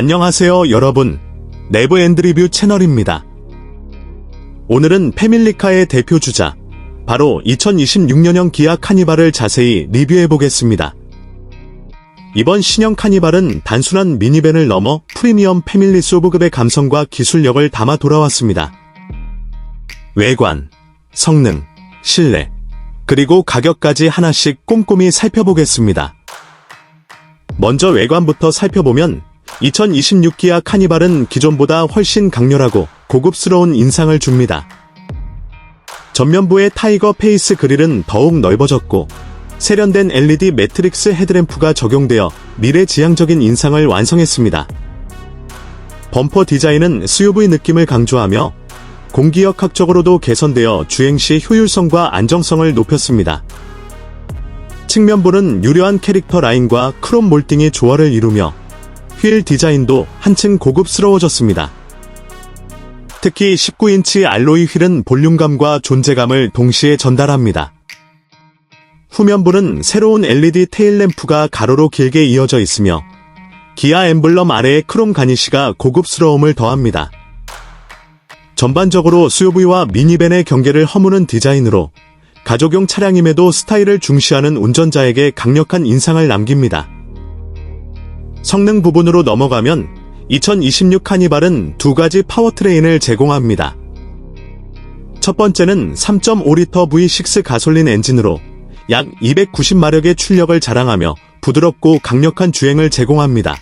안녕하세요 여러분. 내부 엔드리뷰 채널입니다. 오늘은 패밀리카의 대표 주자, 바로 2026년형 기아 카니발을 자세히 리뷰해 보겠습니다. 이번 신형 카니발은 단순한 미니밴을 넘어 프리미엄 패밀리 소브급의 감성과 기술력을 담아 돌아왔습니다. 외관, 성능, 실내, 그리고 가격까지 하나씩 꼼꼼히 살펴보겠습니다. 먼저 외관부터 살펴보면 2026 기아 카니발은 기존보다 훨씬 강렬하고 고급스러운 인상을 줍니다. 전면부의 타이거 페이스 그릴은 더욱 넓어졌고 세련된 LED 매트릭스 헤드램프가 적용되어 미래지향적인 인상을 완성했습니다. 범퍼 디자인은 SUV 느낌을 강조하며 공기역 학적으로도 개선되어 주행시 효율성과 안정성을 높였습니다. 측면부는 유려한 캐릭터 라인과 크롬 몰딩이 조화를 이루며 휠 디자인도 한층 고급스러워졌습니다. 특히 19인치 알로이 휠은 볼륨감과 존재감을 동시에 전달합니다. 후면부는 새로운 LED 테일램프가 가로로 길게 이어져 있으며 기아 엠블럼 아래의 크롬 가니쉬가 고급스러움을 더합니다. 전반적으로 SUV와 미니밴의 경계를 허무는 디자인으로 가족용 차량임에도 스타일을 중시하는 운전자에게 강력한 인상을 남깁니다. 성능 부분으로 넘어가면 2026 카니발은 두 가지 파워트레인을 제공합니다. 첫 번째는 3.5리터 V6 가솔린 엔진으로 약 290마력의 출력을 자랑하며 부드럽고 강력한 주행을 제공합니다.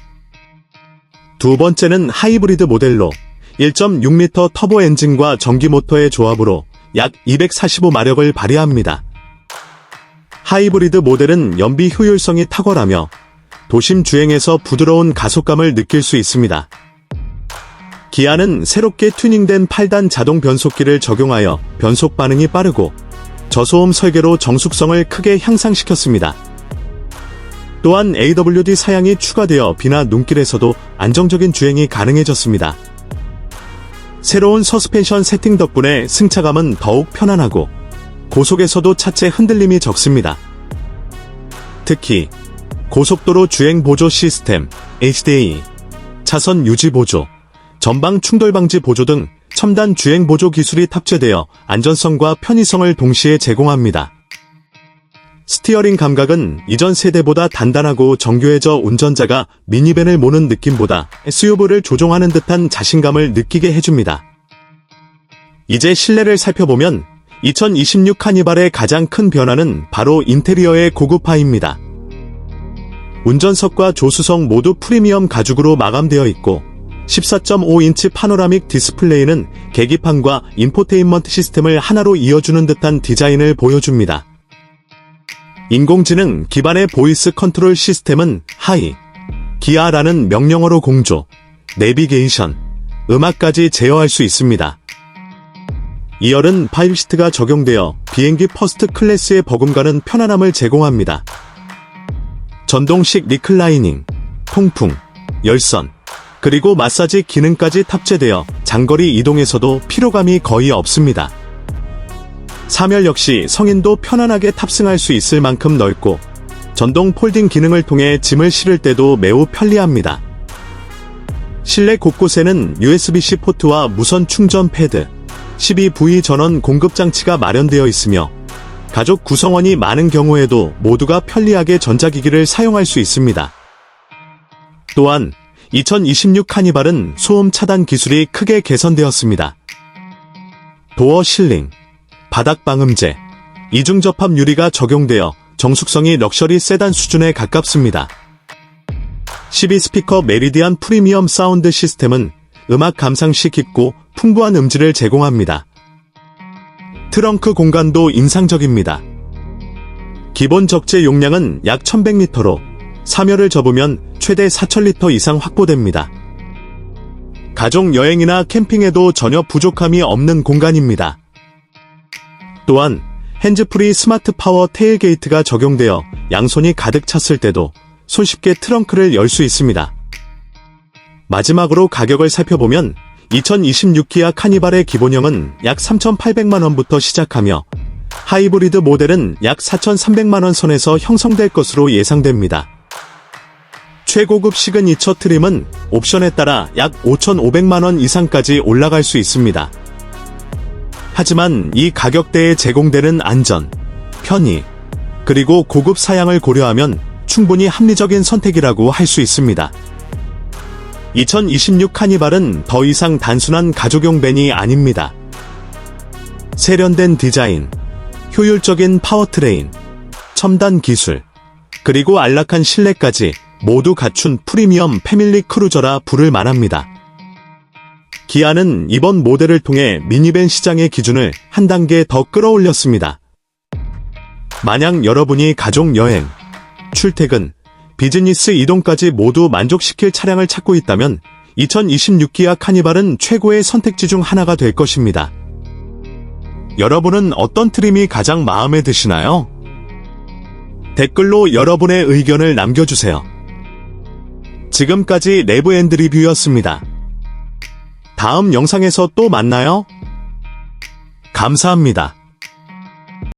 두 번째는 하이브리드 모델로 1.6리터 터보 엔진과 전기 모터의 조합으로 약 245마력을 발휘합니다. 하이브리드 모델은 연비 효율성이 탁월하며 도심 주행에서 부드러운 가속감을 느낄 수 있습니다. 기아는 새롭게 튜닝된 8단 자동 변속기를 적용하여 변속 반응이 빠르고 저소음 설계로 정숙성을 크게 향상시켰습니다. 또한 AWD 사양이 추가되어 비나 눈길에서도 안정적인 주행이 가능해졌습니다. 새로운 서스펜션 세팅 덕분에 승차감은 더욱 편안하고 고속에서도 차체 흔들림이 적습니다. 특히 고속도로 주행 보조 시스템 HDA, 차선 유지 보조, 전방 충돌 방지 보조 등 첨단 주행 보조 기술이 탑재되어 안전성과 편의성을 동시에 제공합니다. 스티어링 감각은 이전 세대보다 단단하고 정교해져 운전자가 미니밴을 모는 느낌보다 SUV를 조종하는 듯한 자신감을 느끼게 해줍니다. 이제 실내를 살펴보면 2026 카니발의 가장 큰 변화는 바로 인테리어의 고급화입니다. 운전석과 조수석 모두 프리미엄 가죽으로 마감되어 있고 14.5인치 파노라믹 디스플레이는 계기판과 인포테인먼트 시스템을 하나로 이어주는 듯한 디자인을 보여줍니다. 인공지능 기반의 보이스 컨트롤 시스템은 하이, 기아라는 명령어로 공조, 내비게이션, 음악까지 제어할 수 있습니다. 2열은 파이브시트가 적용되어 비행기 퍼스트 클래스의 버금가는 편안함을 제공합니다. 전동식 리클라이닝, 통풍, 열선, 그리고 마사지 기능까지 탑재되어 장거리 이동에서도 피로감이 거의 없습니다. 3열 역시 성인도 편안하게 탑승할 수 있을 만큼 넓고 전동 폴딩 기능을 통해 짐을 실을 때도 매우 편리합니다. 실내 곳곳에는 USB-C 포트와 무선 충전 패드, 12V 전원 공급 장치가 마련되어 있으며 가족 구성원이 많은 경우에도 모두가 편리하게 전자기기를 사용할 수 있습니다. 또한 2026 카니발은 소음 차단 기술이 크게 개선되었습니다. 도어 실링, 바닥 방음제, 이중 접합 유리가 적용되어 정숙성이 럭셔리 세단 수준에 가깝습니다. 12스피커 메리디안 프리미엄 사운드 시스템은 음악 감상 시 깊고 풍부한 음질을 제공합니다. 트렁크 공간도 인상적입니다. 기본 적재 용량은 약 1100리터로 3열을 접으면 최대 4000리터 이상 확보됩니다. 가족 여행이나 캠핑에도 전혀 부족함이 없는 공간입니다. 또한 핸즈프리 스마트 파워 테일게이트가 적용되어 양손이 가득 찼을 때도 손쉽게 트렁크를 열 수 있습니다. 마지막으로 가격을 살펴보면 2026 기아 카니발의 기본형은 약 3,800만원부터 시작하며 하이브리드 모델은 약 4,300만원 선에서 형성될 것으로 예상됩니다. 최고급 시그니처 트림은 옵션에 따라 약 5,500만원 이상까지 올라갈 수 있습니다. 하지만 이 가격대에 제공되는 안전, 편의, 그리고 고급 사양을 고려하면 충분히 합리적인 선택이라고 할 수 있습니다. 2026 카니발은 더 이상 단순한 가족용 밴이 아닙니다. 세련된 디자인, 효율적인 파워트레인, 첨단 기술, 그리고 안락한 실내까지 모두 갖춘 프리미엄 패밀리 크루저라 부를 만합니다. 기아는 이번 모델을 통해 미니밴 시장의 기준을 한 단계 더 끌어올렸습니다. 만약 여러분이 가족 여행, 출퇴근, 비즈니스 이동까지 모두 만족시킬 차량을 찾고 있다면 2026 기아 카니발은 최고의 선택지 중 하나가 될 것입니다. 여러분은 어떤 트림이 가장 마음에 드시나요? 댓글로 여러분의 의견을 남겨주세요. 지금까지 내부엔드 리뷰였습니다. 다음 영상에서 또 만나요. 감사합니다.